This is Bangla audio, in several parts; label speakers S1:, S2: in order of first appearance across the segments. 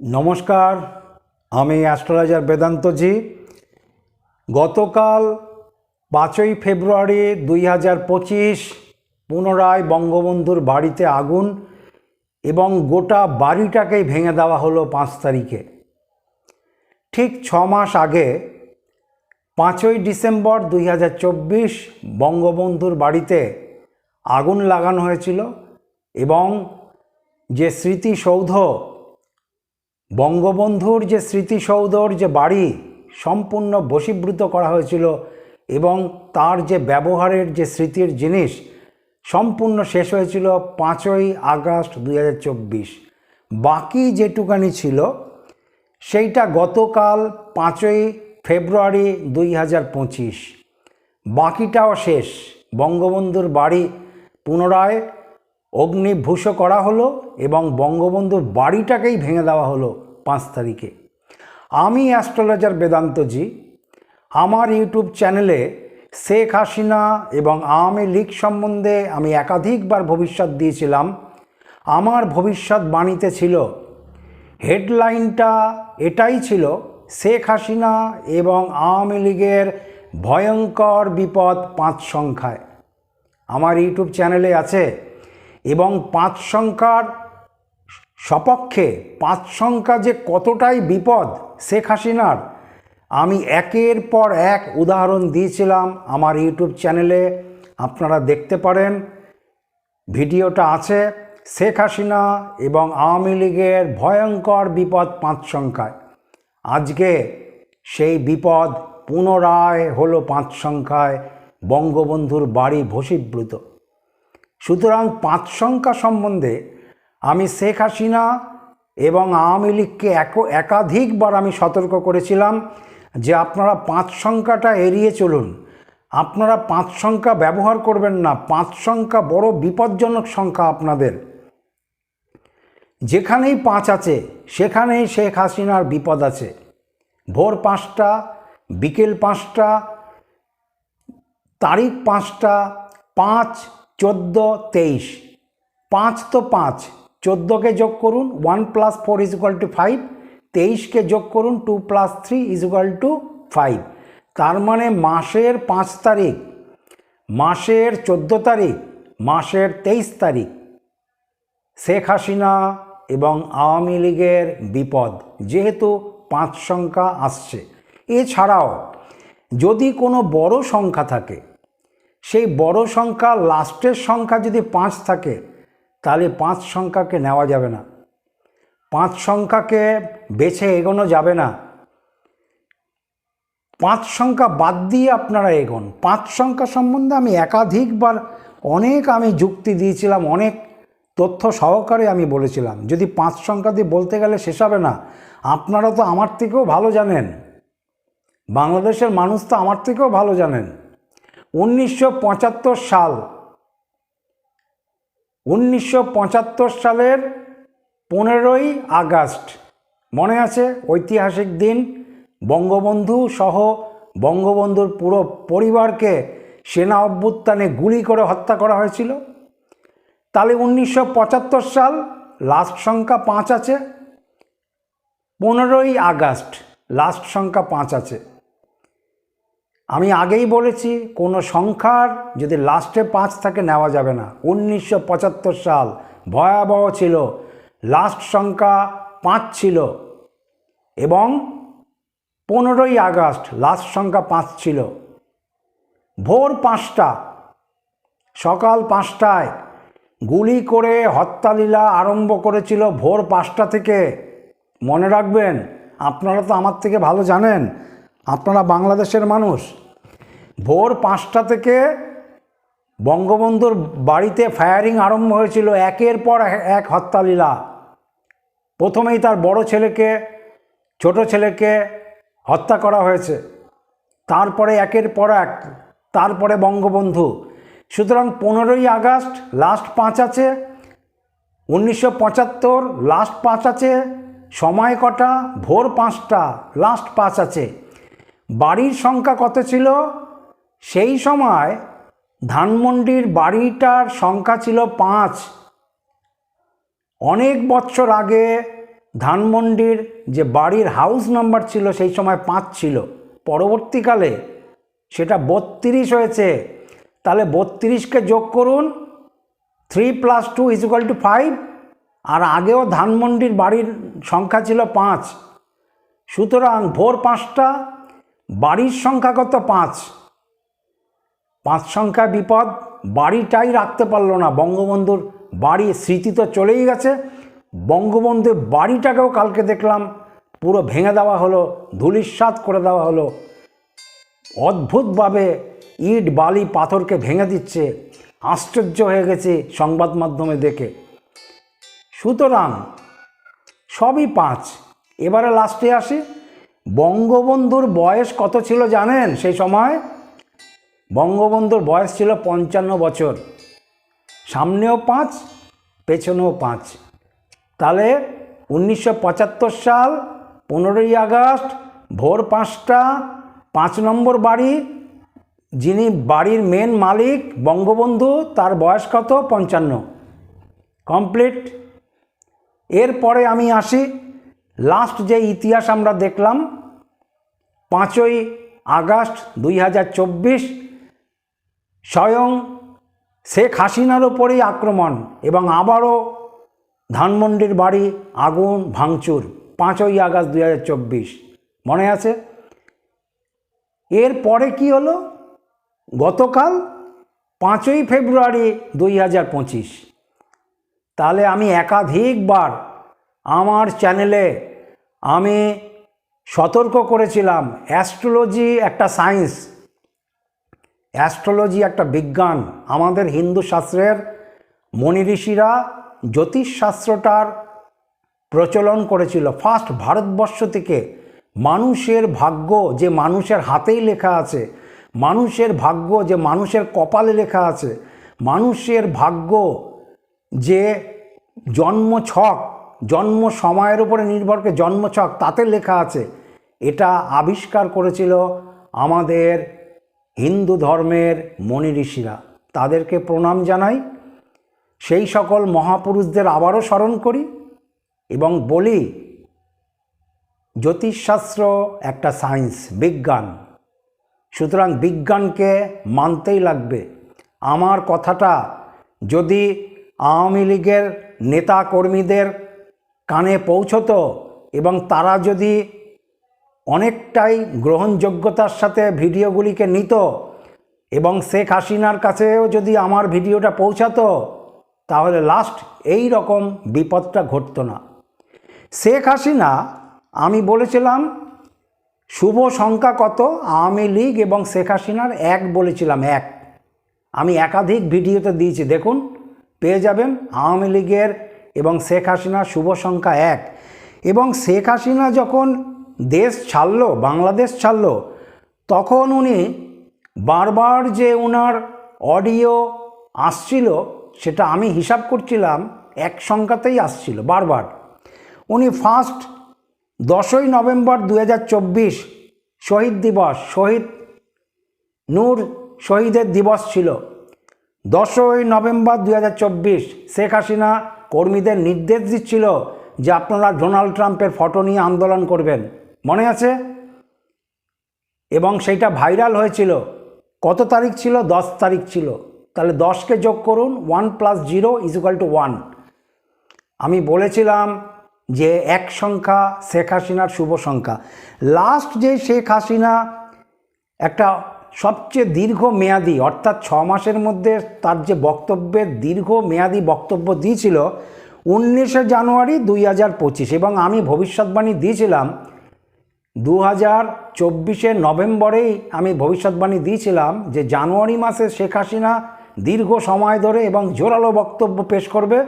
S1: নমস্কার, আমি অ্যাস্ট্রোলজার বেদান্তজি। গতকাল পাঁচই ফেব্রুয়ারি দুই হাজার পঁচিশ পুনরায় বঙ্গবন্ধুর বাড়িতে আগুন এবং গোটা বাড়িটাকেই ভেঙে দেওয়া হলো পাঁচ তারিখে। ঠিক ছ মাস আগে পাঁচই ডিসেম্বর দুই হাজার চব্বিশ বঙ্গবন্ধুর বাড়িতে আগুন লাগানো হয়েছিল এবং যে স্মৃতিসৌধ বঙ্গবন্ধুর যে স্মৃতিসৌধর যে বাড়ি সম্পূর্ণ বশীভূত করা হয়েছিল এবং তার যে ব্যবহারের যে স্মৃতির জিনিস সম্পূর্ণ শেষ হয়েছিল পাঁচই আগস্ট দুই হাজার চব্বিশ। বাকি যেটুকানি ছিল, সেইটা গতকাল পাঁচই ফেব্রুয়ারি দুই হাজার পঁচিশ। বাকিটাও শেষ। বঙ্গবন্ধুর বাড়ি পুনরায় অগ্নিভূষ করা হলো এবং বঙ্গবন্ধুর বাড়িটাকেই ভেঙে দেওয়া হলো। পাঁচ তারিখে। আমি অ্যাস্ট্রোলজার বেদান্তজি আমার ইউটিউব চ্যানেলে শেখ হাসিনা এবং আওয়ামী লীগ সম্বন্ধে আমি একাধিকবার ভবিষ্যৎ দিয়েছিলাম। আমার ভবিষ্যৎবাণীতে ছিল, হেডলাইনটা এটাই ছিল, শেখ হাসিনা এবং আওয়ামী লীগের ভয়ঙ্কর বিপদ পাঁচ সংখ্যায়। আমার ইউটিউব চ্যানেলে আছে এবং পাঁচ সংখ্যার সপক্ষে পাঁচ সংখ্যা যে কতটাই বিপদ, শেখ হাসিনার, আমি একের পর এক উদাহরণ দিয়েছিলাম আমার ইউটিউব চ্যানেলে, আপনারা দেখতে পারেন। ভিডিওটা আছে, শেখ হাসিনা এবং আওয়ামী লীগের ভয়ঙ্কর বিপদ পাঁচ সংখ্যায় আজকে সেই বিপদ পুনরায় হলো পাঁচ সংখ্যায় বঙ্গবন্ধুর বাড়ি ভসীভূত সুতরাং পাঁচ সংখ্যা সম্বন্ধে আমি শেখ হাসিনা এবং আওয়ামী লীগকে এক, একাধিকবার আমি সতর্ক করেছিলাম যে আপনারা পাঁচ সংখ্যাটা এড়িয়ে চলুন। আপনারা পাঁচ সংখ্যা ব্যবহার করবেন না। পাঁচ সংখ্যা বড় বিপজ্জনক সংখ্যা আপনাদের। যেখানেই পাঁচ আছে, সেখানেই শেখ হাসিনার বিপদ আছে। ভোর পাঁচটা, বিকেল পাঁচটা, তারিখ পাঁচটা, পাঁচ, চোদ্দ, তেইশ। পাঁচ তো পাঁচ। চোদ্দোকে যোগ করুন, one plus four is equal to five, তেইশকে যোগ করুন, two plus three is equal to five. তার মানে মাসের পাঁচ তারিখ, মাসের চোদ্দ তারিখ, মাসের তেইশ তারিখ। শেখ হাসিনা এবং আওয়ামী লীগের বিপদ, যেহেতু পাঁচ সংখ্যা আসছে। এছাড়াও যদি কোনো বড় সংখ্যা থাকে, সেই বড় সংখ্যা লাস্টের সংখ্যা যদি পাঁচ থাকে তাহলে পাঁচ সংখ্যাকে নেওয়া যাবে না। পাঁচ সংখ্যাকে বেছে এগোনো যাবে না। পাঁচ সংখ্যা বাদ দিয়ে আপনারা এগোন। পাঁচ সংখ্যা সম্বন্ধে আমি একাধিকবার অনেক আমি যুক্তি দিয়েছিলাম, অনেক তথ্য সহকারে আমি বলেছিলাম। যদি পাঁচ সংখ্যা দিয়ে বলতে গেলে শেষ হবে না। আপনারা তো আমার থেকেও ভালো জানেন। বাংলাদেশের মানুষ তো আমার থেকেও ভালো জানেন। উনিশশো পঁচাত্তর সাল উনিশশো পঁচাত্তর সালের পনেরোই আগস্ট। মনে আছে ঐতিহাসিক দিন? বঙ্গবন্ধু সহ বঙ্গবন্ধুর পুরো পরিবারকে সেনা অভ্যুত্থানে গুলি করে হত্যা করা হয়েছিল। তাহলে উনিশশো পঁচাত্তর সাল লাস্ট সংখ্যা পাঁচ আছে। পনেরোই আগস্ট লাস্ট সংখ্যা পাঁচ আছে। আমি আগেই বলেছি, কোনো সংখ্যার যদি লাস্টে পাঁচ থাকে নেওয়া যাবে না। উনিশশো পঁচাত্তর সাল ভয়াবহ ছিল। লাস্ট সংখ্যা পাঁচ ছিল। এবং পনেরোই আগস্ট লাস্ট সংখ্যা পাঁচ ছিল। ভোর পাঁচটা, সকাল পাঁচটায় গুলি করে হত্যালীলা আরম্ভ করেছিল ভোর পাঁচটা থেকে। মনে রাখবেন, আপনারা তো আমার থেকে ভালো জানেন আপনারা বাংলাদেশের মানুষ, ভোর পাঁচটা থেকে বঙ্গবন্ধুর বাড়িতে ফায়ারিং আরম্ভ হয়েছিল, একের পর এক হত্যালীলা। প্রথমেই তার বড় ছেলেকে, ছোট ছেলেকে হত্যা করা হয়েছে। তারপরে একের পর এক, তারপরে বঙ্গবন্ধু। সুতরাং পনেরোই আগস্ট লাস্ট পাঁচ আছে, উনিশশো পঁচাত্তর লাস্ট পাঁচ আছে, সময় কটা? ভোর পাঁচটা, লাস্ট পাঁচ আছে। বাড়ির সংখ্যা কত ছিল? সেই সময় ধানমন্ডির বাড়িটার সংখ্যা ছিল পাঁচ। অনেক বছর আগে ধানমন্ডির যে বাড়ির হাউস নাম্বার ছিল, সেই সময় পাঁচ ছিল। পরবর্তীকালে সেটা বত্রিশ হয়েছে। তাহলে বত্রিশকে যোগ করুন three plus two is equal to five আর আগেও ধানমন্ডির বাড়ির সংখ্যা ছিল পাঁচ। সুতরাং ভোর পাঁচটা বাড়ির সংখ্যা কত? পাঁচ। পাঁচ সংখ্যা বিপদ, বাড়িটাই রাখতে পারল না বঙ্গবন্ধুর। বাড়ি, স্মৃতি তো চলেই গেছে। বঙ্গবন্ধুর বাড়িটাকেও কালকে দেখলাম, পুরো ভেঙে দেওয়া হলো ধুলিস্বাদ করে দেওয়া হলো। অদ্ভুতভাবে ইট, বালি, পাথরকে ভেঙে দিচ্ছে। আশ্চর্য হয়ে গেছে সংবাদ মাধ্যমে দেখে। সুতরাং সবই পাঁচ। এবারে লাস্টে আসি। বঙ্গবন্ধুর বয়স কত ছিল জানেন সেই সময়? বঙ্গবন্ধুর বয়স ছিল পঞ্চান্ন বছর। সামনেও পাঁচ, পেছনেও পাঁচ। তাহলে উনিশশো পঁচাত্তর সাল, পনেরোই আগস্ট, ভোর পাঁচটা, পাঁচ নম্বর বাড়ি, যিনি বাড়ির মেন মালিক বঙ্গবন্ধু, তার বয়স কত? পঞ্চান্ন। কমপ্লিট? এরপরে আমি আসি। লাস্ট যে ইতিহাস আমরা দেখলাম, পাঁচই আগস্ট দুই হাজার চব্বিশ, স্বয়ং শেখ হাসিনার ওপরেই আক্রমণ এবং আবারও ধানমন্ডির বাড়ি আগুন ভাঙচুর, পাঁচই আগস্ট দুই হাজার চব্বিশ। মনে আছে? এরপরে কি হলো? গতকাল পাঁচই ফেব্রুয়ারি দুই হাজার পঁচিশ। তাহলে আমি একাধিকবার আমার চ্যানেলে আমি সতর্ক করেছিলাম অ্যাস্ট্রোলজি একটা সায়েন্স অ্যাস্ট্রোলজি একটা বিজ্ঞান। আমাদের হিন্দু শাস্ত্রের মনি ঋষিরা জ্যোতিষশাস্ত্রটার প্রচলন করেছিল। ফার্স্ট ভারতবর্ষ থেকে মানুষের ভাগ্য যে মানুষের হাতেই লেখা আছে, মানুষের ভাগ্য যে মানুষের কপালে লেখা আছে, মানুষের ভাগ্য যে জন্ম ছক জন্ম সময়ের উপরে নির্ভর করে জন্ম ছক তাতে লেখা আছে। এটা আবিষ্কার করেছিল আমাদের হিন্দু ধর্মের মনি ঋষিরা। তাদেরকে প্রণাম জানাই। সেই সকল মহাপুরুষদের আবারও স্মরণ করি এবং বলি, জ্যোতিষশাস্ত্র একটা সায়েন্স, বিজ্ঞান। সুতরাং বিজ্ঞানকে মানতেই লাগবে। আমার কথাটা যদি আওয়ামী লীগের নেতা কর্মীদের কানে পৌঁছতো এবং তারা যদি অনেকটাই গ্রহণযোগ্যতার সাথে ভিডিওগুলিকে নিত এবং শেখ হাসিনার কাছেও যদি আমার ভিডিওটা পৌঁছাতো, তাহলে লাস্ট এই রকম বিপদটা ঘটতো না। শেখ হাসিনা, আমি বলেছিলাম, শুভ সংখ্যা কত? আওয়ামী লীগ এবং শেখ হাসিনার এক বলেছিলাম, এক। আমি একাধিক ভিডিওতে দিয়েছি, দেখুন, পেয়ে যাবেন, আওয়ামী লীগের এবং শেখ হাসিনা শুভ সংখ্যা এক। এবং শেখ হাসিনা যখন দেশ ছাড়লো, বাংলাদেশ ছাড়লো, তখন উনি বারবার যে ওনার অডিও আসছিল, সেটা আমি হিসাব করছিলাম, এক সংখ্যাতেই আসছিল বারবার। উনি ফার্স্ট দশই নভেম্বর দু হাজার চব্বিশ শহীদ দিবস, শহীদ নূর শহীদের দিবস ছিল। দশই নভেম্বর দু হাজার চব্বিশ শেখ হাসিনা কর্মীদের নির্দেশ দিচ্ছিল যে আপনারা ডোনাল্ড ট্রাম্পের ফটো নিয়ে আন্দোলন করবেন। মনে আছে? এবং সেইটা ভাইরাল হয়েছিল। কত তারিখ ছিল? দশ তারিখ ছিল। তাহলে দশকে যোগ করুন, one plus zero is equal to one. আমি বলেছিলাম যে এক সংখ্যা শেখ হাসিনার শুভ সংখ্যা। লাস্ট যে শেখ হাসিনা একটা সবচেয়ে দীর্ঘ মেয়াদি অর্থাৎ ছ মাসের মধ্যে তার যে বক্তব্যের দীর্ঘ মেয়াদি বক্তব্য দিয়েছিল উনিশে জানুয়ারি দুই হাজার পঁচিশ এবং আমি ভবিষ্যৎবাণী দিয়েছিলাম দু হাজার চব্বিশে নভেম্বরেই আমি ভবিষ্যৎবাণী দিয়েছিলাম যে জানুয়ারি মাসে শেখ হাসিনা দীর্ঘ সময় ধরে এবং জোরালো বক্তব্য পেশ করবে।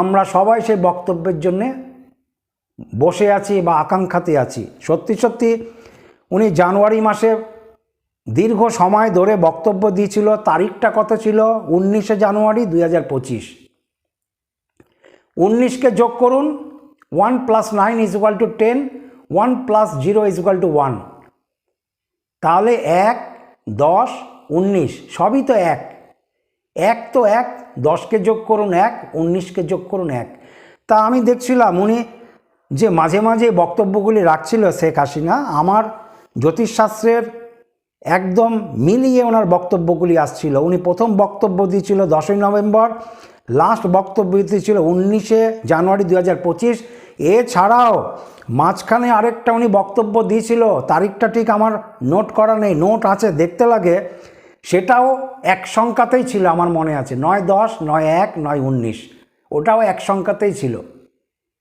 S1: আমরা সবাই সেই বক্তব্যের জন্যে বসে আছি বা আকাঙ্ক্ষাতে আছি। সত্যি সত্যি উনি জানুয়ারি মাসে দীর্ঘ সময় ধরে বক্তব্য দিয়েছিল, তারিখটা কত ছিল? উনিশে জানুয়ারি দুই হাজার পঁচিশ। উনিশকে যোগ করুন, one plus nine is equal to ten, one plus zero is equal to one. তাহলে এক, দশ, উনিশ, সবই তো এক। এক তো এক, দশকে যোগ করুন এক, উনিশকে যোগ করুন এক। তা আমি দেখছিলাম উনি যে মাঝে মাঝে বক্তব্যগুলি রাখছিল শেখ হাসিনা, আমার জ্যোতিষশাস্ত্রের একদম মিলিয়ে ওনার বক্তব্যগুলি আসছিল। উনি প্রথম বক্তব্য দিয়েছিল দশই নভেম্বর লাস্ট বক্তব্য দিয়েছিল উনিশে জানুয়ারি দু হাজার পঁচিশ। এছাড়াও মাঝখানে আরেকটা উনি বক্তব্য দিয়েছিল, তারিখটা ঠিক আমার নোট করা নেই নোট আছে, দেখতে লাগে। সেটাও এক সংখ্যাতেই ছিল আমার মনে আছে, নয় দশ, নয় এক, নয় উনিশ। ওটাও এক সংখ্যাতেই ছিল।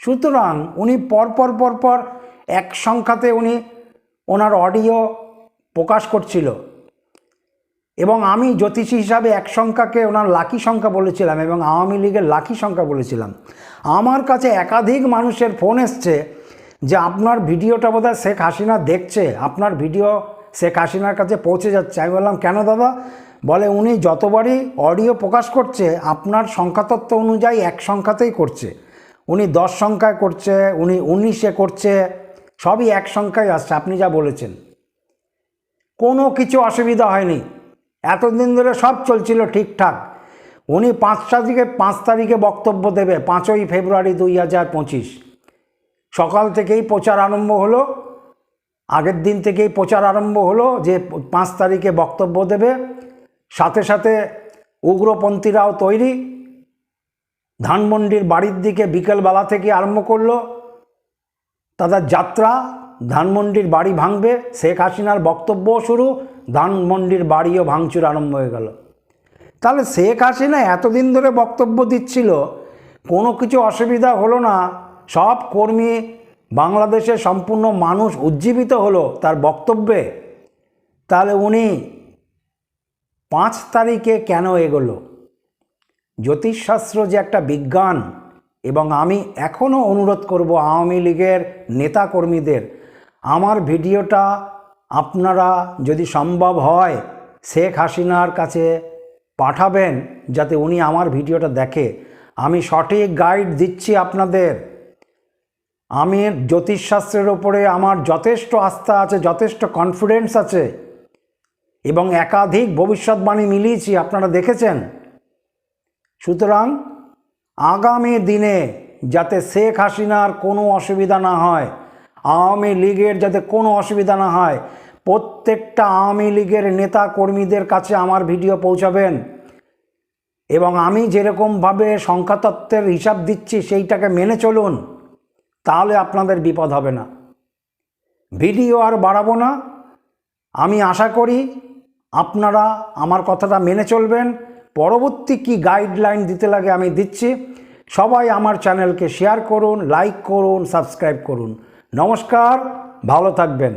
S1: সুতরাং উনি পরপর পরপর এক সংখ্যাতে উনি ওনার অডিও প্রকাশ করছিল। এবং আমি জ্যোতিষী হিসাবে এক সংখ্যাকে ওনার লাকি সংখ্যা বলেছিলাম এবং আওয়ামী লীগের লাকি সংখ্যা বলেছিলাম। আমার কাছে একাধিক মানুষের ফোন এসছে যে আপনার ভিডিওটা বোধহয় শেখ হাসিনা দেখছে, আপনার ভিডিও শেখ হাসিনার কাছে পৌঁছে যাচ্ছে। আমি বললাম, কেন দাদা? বলে, উনি যতবারই অডিও প্রকাশ করছে, আপনার সংখ্যাতত্ত্ব অনুযায়ী এক সংখ্যাতেই করছে। উনি দশ সংখ্যায় করছে, উনি উনিশে করছে, সবই এক সংখ্যায় আসছে, আপনি যা বলেছেন। কোনো কিছু অসুবিধা হয়নি। এতদিন ধরে সব চলছিল ঠিকঠাক। উনি পাঁচ তারিখে পাঁচ তারিখে বক্তব্য দেবে, পাঁচই ফেব্রুয়ারি দুই হাজার পঁচিশ। সকাল থেকেই প্রচার আরম্ভ হলো। আগের দিন থেকেই প্রচার আরম্ভ হলো যে পাঁচ তারিখে বক্তব্য দেবে। সাথে সাথে উগ্রপন্থীরাও তৈরি। ধানমন্ডির বাড়ির দিকে বিকেলবেলা থেকে আরম্ভ করল। তাদের যাত্রা ধানমন্ডির বাড়ি ভাঙবে, শেখ হাসিনার বক্তব্য শুরু, ধানমন্ডির বাড়িও ভাঙচুর আরম্ভ হয়ে গেল। তাহলে শেখ হাসিনা এতদিন ধরে বক্তব্য দিচ্ছিল, কোনো কিছু অসুবিধা হলো না, সব কর্মী বাংলাদেশের সম্পূর্ণ মানুষ উজ্জীবিত হলো তার বক্তব্যে। তাহলে উনি পাঁচ তারিখে কেন এগোলো? জ্যোতিষশাস্ত্র যে একটা বিজ্ঞান, এবং আমি এখনও অনুরোধ করব আওয়ামী লীগের নেতাকর্মীদের আমার ভিডিওটা আপনারা যদি সম্ভব হয় শেখ হাসিনার কাছে পাঠাবেন যাতে উনি আমার ভিডিওটা দেখে। আমি সঠিক গাইড দিচ্ছি আপনাদের। আমি জ্যোতিষশাস্ত্রের ওপরে আমার যথেষ্ট আস্থা আছে, যথেষ্ট কনফিডেন্স আছে এবং একাধিক ভবিষ্যৎবাণী মিলিয়েছি, আপনারা দেখেছেন। সুতরাং আগামী দিনে যাতে শেখ হাসিনার কোনো অসুবিধা না হয় আওয়ামী লীগের যাতে কোনো অসুবিধা না হয়, প্রত্যেকটা আওয়ামী লীগের নেতা কর্মীদের কাছে আমার ভিডিও পৌঁছাবেন। এবং আমি যেরকমভাবে সংখ্যাতত্ত্বের হিসাব দিচ্ছি, সেইটাকে মেনে চলুন, তাহলে আপনাদের বিপদ হবে না। ভিডিও আর বাড়াবো না। আমি আশা করি আপনারা আমার কথাটা মেনে চলবেন। পরবর্তী কি গাইডলাইন দিতে লাগে আমি দিচ্ছি। সবাই আমার চ্যানেলকে শেয়ার করুন, লাইক করুন, সাবস্ক্রাইব করুন। নমস্কার ভালো থাকবেন।